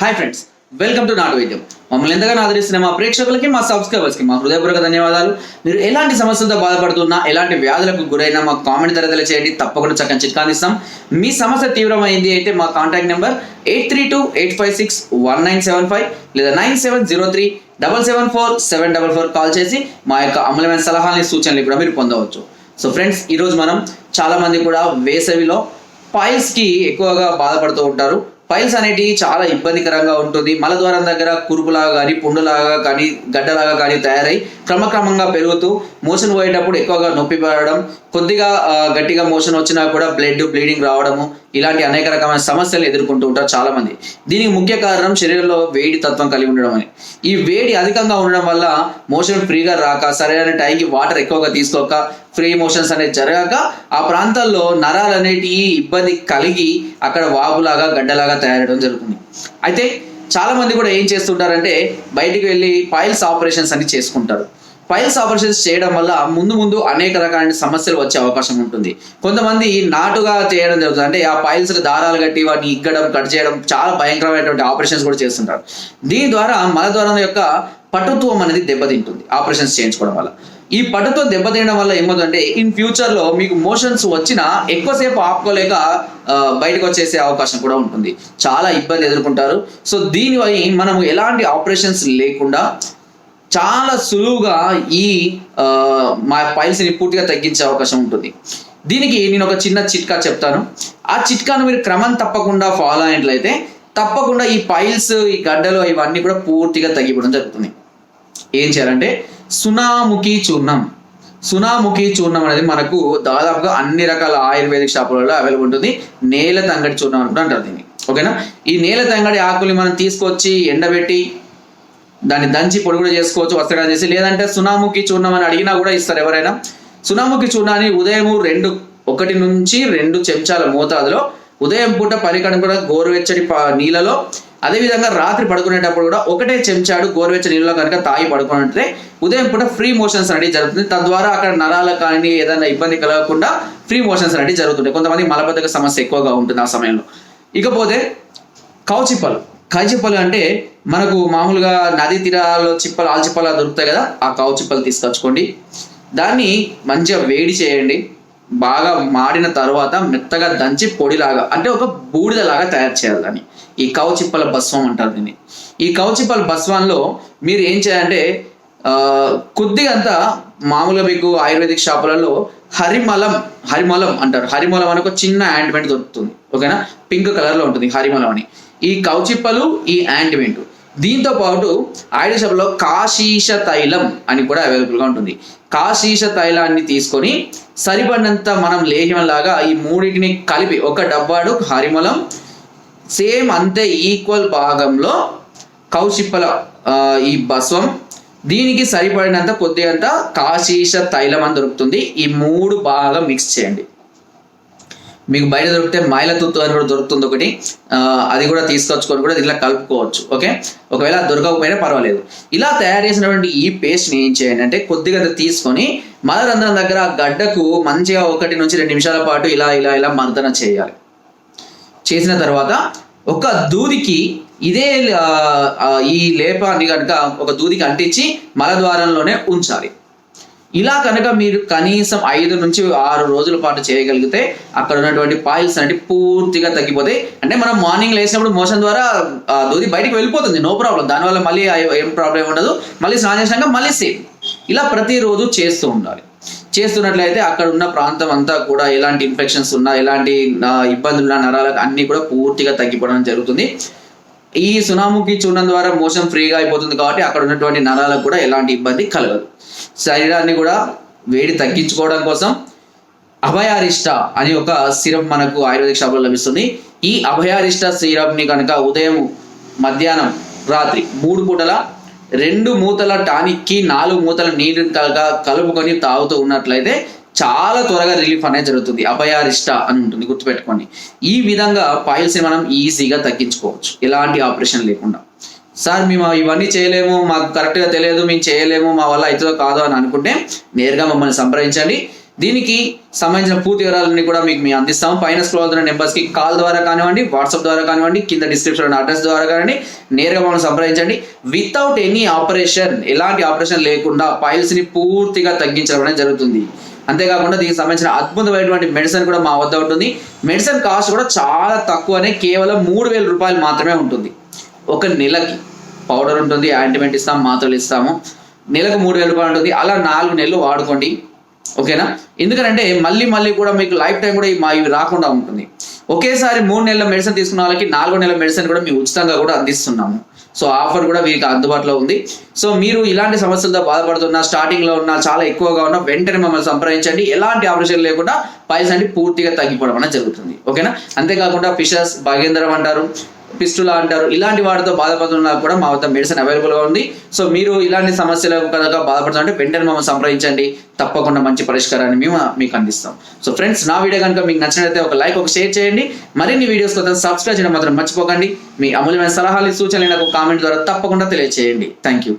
Hi friends welcome to నాటు వైద్యం మమ్మల్ని ఎంతగానో ఆదరిస్తున్న మా ప్రేక్షకులకి మా సబ్స్క్రైబర్స్కి మా హృదయపూర్వక ధన్యవాదాలు. మీరు ఎలాంటి సమస్యలతో బాధపడుతున్నా ఎలాంటి వ్యాధులకు గురైనా మా కామెంట్ ధర చేయండి తప్పకుండా చక్కని చిట్కా అందిస్తాం మీ సమస్య తీవ్రమైంది అయితే మా contact number eight three two eight five six one nine seven five లేదా nine seven zero three double seven four seven double four call చేసి మా యొక్క అమూల్యమైన సలహాలని సూచనలు కూడా మీరు పొందవచ్చు. సో ఫ్రెండ్స్ ఈరోజు మనం చాలామంది కూడా వేసవిలో పాయిల్స్కి ఎక్కువగా బాధపడుతూ ఉంటారు. పైల్స్ అనేటివి చాలా ఇబ్బందికరంగా ఉంటుంది. మలద్వారం దగ్గర కురుపులాగా కానీ పుండులాగా కానీ గడ్డలాగా కానీ తయారై క్రమక్రమంగా పెరుగుతూ మోషన్ పోయేటప్పుడు ఎక్కువగా నొప్పి పడడం కొద్దిగా గట్టిగా మోషన్ వచ్చినా కూడా బ్లడ్ బ్లీడింగ్ రావడము ఇలాంటి అనేక రకమైన సమస్యలు ఎదుర్కొంటూ ఉంటారు చాలా మంది దీనికి ముఖ్య కారణం శరీరంలో వేడి తత్వం కలిగి ఉండడం అని. ఈ వేడి అధికంగా ఉండడం వల్ల మోషన్ ఫ్రీగా రాక సరైన టైంకి వాటర్ ఎక్కువగా తీసుకోక ఫ్రీ మోషన్స్ అనేది జరగాక ఆ ప్రాంతాల్లో నరాలు అనేటివి ఇబ్బంది కలిగి అక్కడ వాపులాగా గడ్డలాగా తయారడం జరుగుతుంది. అయితే చాలా మంది కూడా ఏం చేస్తుంటారంటే బయటికి వెళ్ళి పాయిల్స్ ఆపరేషన్స్ అని చేసుకుంటారు. పైల్స్ ఆపరేషన్స్ చేయడం వల్ల ముందు ముందు అనేక రకాలైన సమస్యలు వచ్చే అవకాశం ఉంటుంది. కొంతమంది నాటుగా చేయడం జరుగుతుంది. అంటే ఆ పైల్స్ దారాలు కట్టి వాటిని ఇగ్గడం కట్ చేయడం చాలా భయంకరమైనటువంటి ఆపరేషన్స్ కూడా చేస్తుంటారు. దీని ద్వారా మలద్వారం యొక్క పటుత్వం అనేది దెబ్బతింటుంది ఆపరేషన్స్ చేయించుకోవడం వల్ల. ఈ పటుతో దెబ్బతినడం వల్ల ఏమవుతుందంటే ఇన్ ఫ్యూచర్లో మీకు మోషన్స్ వచ్చినా ఎక్కువసేపు ఆపుకోలేక బయటకు వచ్చేసే అవకాశం కూడా ఉంటుంది. చాలా ఇబ్బంది ఎదుర్కొంటారు. సో దీనివల్ల మనం ఎలాంటి ఆపరేషన్స్ లేకుండా చాలా సులువుగా ఈ మా పైల్స్ని పూర్తిగా తగ్గించే అవకాశం ఉంటుంది. దీనికి నేను ఒక చిన్న చిట్కా చెప్తాను. ఆ చిట్కాను మీరు క్రమం తప్పకుండా ఫాలో అయినట్లయితే తప్పకుండా ఈ పైల్స్ ఈ గడ్డలు ఇవన్నీ కూడా పూర్తిగా తగ్గిపోవడం జరుగుతుంది. ఏం చేయాలంటే సునాముఖి చూర్ణం. సునాముఖి చూర్ణం అనేది మనకు దాదాపుగా అన్ని రకాల ఆయుర్వేదిక్ షాపులలో అవైలబుల్ ఉంటుంది. నేల తంగడి చూర్ణం అని కూడా అంటారు దీన్ని. ఓకేనా? ఈ నేల తంగడి ఆకుల్ని మనం తీసుకొచ్చి ఎండబెట్టి దాన్ని దంచి పొడి కూడా చేసుకోవచ్చు వస్తగా చేసి. లేదంటే సునాముఖి చూర్ణం అని అడిగినా కూడా ఇస్తారు ఎవరైనా. సునాముఖి చూర్ణాన్ని ఉదయం రెండు ఒకటి నుంచి రెండు చెంచాల మోతాదులో ఉదయం పూట పరికణం కూడా గోరువెచ్చటి నీళ్ళలో. అదేవిధంగా రాత్రి పడుకునేటప్పుడు కూడా ఒకటే చెంచాడు గోరువెచ్చ నీళ్ళలో కనుక తాగి పడుకున్నట్లే ఉదయం పూట ఫ్రీ మోషన్స్ అనేది జరుగుతుంది. తద్వారా అక్కడ నరాలకు కానీ ఏదైనా ఇబ్బంది కలగకుండా ఫ్రీ మోషన్స్ అనేది జరుగుతుంటాయి. కొంతమంది మలబద్ధక సమస్య ఎక్కువగా ఉంటుంది ఆ సమయంలో. ఇకపోతే కౌచిప్పలు కౌచిప్పలు అంటే మనకు మామూలుగా నదీ తీరాల్లో చిప్పలు ఆల్చిప్పలు దొరుకుతాయి కదా ఆ కౌచిప్పలు తీసుకొచ్చుకోండి. దాన్ని మంచిగా వేడి చేయండి. బాగా మాడిన తర్వాత మెత్తగా దంచి పొడిలాగా అంటే ఒక బూడిదలాగా తయారు చేయాలి దాన్ని. ఈ కౌచిప్పల భస్వం అంటారు దీన్ని. ఈ కౌచిప్పల భస్వంలో మీరు ఏం చేయాలంటే ఆ, కొద్దిగా అంతా మామూలుగా మీకు ఆయుర్వేదిక్ షాపులలో హరిమలం హరిమలం అంటారు. హరిమలం అని ఒక చిన్న యాంటిమెంట్ దొరుకుతుంది. ఓకేనా? పింక్ కలర్లో ఉంటుంది హరిమలం అని. ఈ కౌచిప్పలు ఈ యాంటిమెంట్ దీంతో పాటు ఆయుర్వేద సభలో కాశీష తైలం అని కూడా అవైలబుల్గా ఉంటుంది. కాశీష తైలాన్ని తీసుకొని సరిపడినంత మనం లేహ్యంలాగా ఈ మూడింటిని కలిపి ఒక డబ్బాడు హరిమలం సేమ్ అంతే ఈక్వల్ భాగంలో కౌచిప్పల ఈ భస్వం. దీనికి సరిపడినంత కొద్దిగంత కాశీష తైలం అని దొరుకుతుంది. ఈ మూడు బాగా మిక్స్ చేయండి. మీకు బయట దొరికితే మైల తుత్తు అని కూడా దొరుకుతుంది ఒకటి. అది కూడా తీసుకొచ్చుకొని కూడా ఇలా కలుపుకోవచ్చు. ఓకే? ఒకవేళ దొరకకపోయినా పర్వాలేదు. ఇలా తయారు చేసినటువంటి ఈ పేస్ట్ని ఏం చేయండి అంటే కొద్దిగా అది తీసుకొని మదరంధ్రం దగ్గర గడ్డకు మంచిగా ఒకటి నుంచి రెండు నిమిషాల పాటు ఇలా ఇలా ఇలా మర్దన చేయాలి. చేసిన తర్వాత ఒక దూదికి ఇదే ఈ లేపాన్ని కనుక ఒక దూదికి అంటించి మలద్వారంలోనే ఉంచాలి. ఇలా కనుక మీరు కనీసం ఐదు నుంచి ఆరు రోజుల పాటు చేయగలిగితే అక్కడ ఉన్నటువంటి పాయిల్స్ అనేవి పూర్తిగా తగ్గిపోతాయి. అంటే మనం మార్నింగ్ లేచినప్పుడు మోషన్ ద్వారా దూది బయటికి వెళ్ళిపోతుంది. నో ప్రాబ్లం దానివల్ల మళ్ళీ ఏం ప్రాబ్లం ఉండదు. మళ్ళీ స్నానం చేసినాక మళ్ళీ సేమ్ ఇలా ప్రతిరోజు చేస్తూ ఉండాలి. చేస్తున్నట్లయితే అక్కడ ఉన్న ప్రాంతం అంతా కూడా ఎలాంటి ఇన్ఫెక్షన్స్ ఉన్నా ఎలాంటి ఇబ్బందులు ఉన్నా నరాలకు అన్ని కూడా పూర్తిగా తగ్గిపోవడం జరుగుతుంది. ఈ సునాముఖి చూడడం ద్వారా మోషన్ ఫ్రీగా అయిపోతుంది కాబట్టి అక్కడ ఉన్నటువంటి నరాలకు కూడా ఎలాంటి ఇబ్బంది కలగదు. శరీరాన్ని కూడా వేడి తగ్గించుకోవడం కోసం అభయారిష్ట అని ఒక సిరప్ మనకు ఆయుర్వేదిక్ షాప్లో లభిస్తుంది. ఈ అభయారిష్ట సిరప్ని కనుక ఉదయం మధ్యాహ్నం రాత్రి మూడు పూటల రెండు మూతల టానిక్కి నాలుగు మూతల నీళ్ళు కలక కలుపుకొని తాగుతూ ఉన్నట్లయితే చాలా త్వరగా రిలీఫ్ అనేది జరుగుతుంది. అభయారిష్ట అని ఉంటుంది గుర్తుపెట్టుకోండి. ఈ విధంగా పాయిల్స్ని మనం ఈజీగా తగ్గించుకోవచ్చు. ఎలాంటి ఆపరేషన్ లేకుండా. సార్ మేము ఇవన్నీ చేయలేము మాకు కరెక్ట్గా తెలియదు మేము చేయలేము మా వల్ల అవుతుందో కాదో అని అనుకుంటే నేరుగా మమ్మల్ని సంప్రదించండి. దీనికి సంబంధించిన పూర్తి వివరాలన్నీ కూడా మీకు మేము అందిస్తాం. పైన స్క్రోల్ అవుతున్న నెంబర్స్కి కాల్ ద్వారా కానివ్వండి వాట్సాప్ ద్వారా కానివ్వండి కింద డిస్క్రిప్షన్ అడ్రస్ ద్వారా కానివ్వండి నేరుగా మమ్మల్ని సంప్రదించండి. వితౌట్ ఎనీ ఆపరేషన్ ఎలాంటి ఆపరేషన్ లేకుండా పైల్స్ని పూర్తిగా తగ్గించడం అనేది జరుగుతుంది. అంతేకాకుండా దీనికి సంబంధించిన అద్భుతమైనటువంటి మెడిసిన్ కూడా మా వద్ద ఉంటుంది. మెడిసిన్ కాస్ట్ కూడా చాలా తక్కువనే కేవలం మూడు వేల రూపాయలు మాత్రమే ఉంటుంది. ఒక నెలకి పౌడర్ ఉంటుంది యాంటిమెంట్ ఇస్తాం మాత్రలు ఇస్తాము. నెలకు మూడు వేల రూపాయలు ఉంటుంది. అలా నాలుగు నెలలు వాడుకోండి. ఓకేనా? ఎందుకంటే మళ్ళీ మళ్ళీ కూడా మీకు లైఫ్ టైం కూడా మా ఇవి రాకుండా ఉంటుంది. ఒకేసారి మూడు నెలల మెడిసిన్ తీసుకున్న వాళ్ళకి నాలుగో నెలల మెడిసిన్ కూడా మేము ఉచితంగా కూడా అందిస్తున్నాము. సో ఆఫర్ కూడా వీరికి అందుబాటులో ఉంది. సో మీరు ఇలాంటి సమస్యలతో బాధపడుతున్నా స్టార్టింగ్లో ఉన్నా ఉన్న చాలా ఎక్కువగా ఉన్న వెంటనే మమ్మల్ని సంప్రదించండి. ఎలాంటి ఆపరేషన్ లేకుండా పైసా అంటే పూర్తిగా తగ్గిపోవడం అనేది జరుగుతుంది. ఓకేనా? అంతేకాకుండా ఫిషర్స్ భాగేంద్రం అంటారు. పిస్టులా అంటారు. ఇలాంటి వాటితో బాధపడుతున్నా కూడా మా వద్ద మెడిసిన్ అవైలబుల్గా ఉంది. సో మీరు ఇలాంటి సమస్యలకు కనుక బాధపడుతుంటే వెంటనే మమ్మల్ని సంప్రదించండి. తప్పకుండా మంచి పరిష్కారాన్ని మేము మీకు అందిస్తాం. సో ఫ్రెండ్స్ నా వీడియో కనుక మీకు నచ్చినట్లయితే ఒక లైక్ ఒక షేర్ చేయండి. మరిన్ని వీడియోస్ కోసం సబ్స్క్రైబ్ చేయడం మాత్రం మర్చిపోకండి. మీ అమూల్యమైన సలహాలు సూచనలు నాకు కామెంట్ ద్వారా తప్పకుండా తెలియజేయండి థ్యాంక్ యూ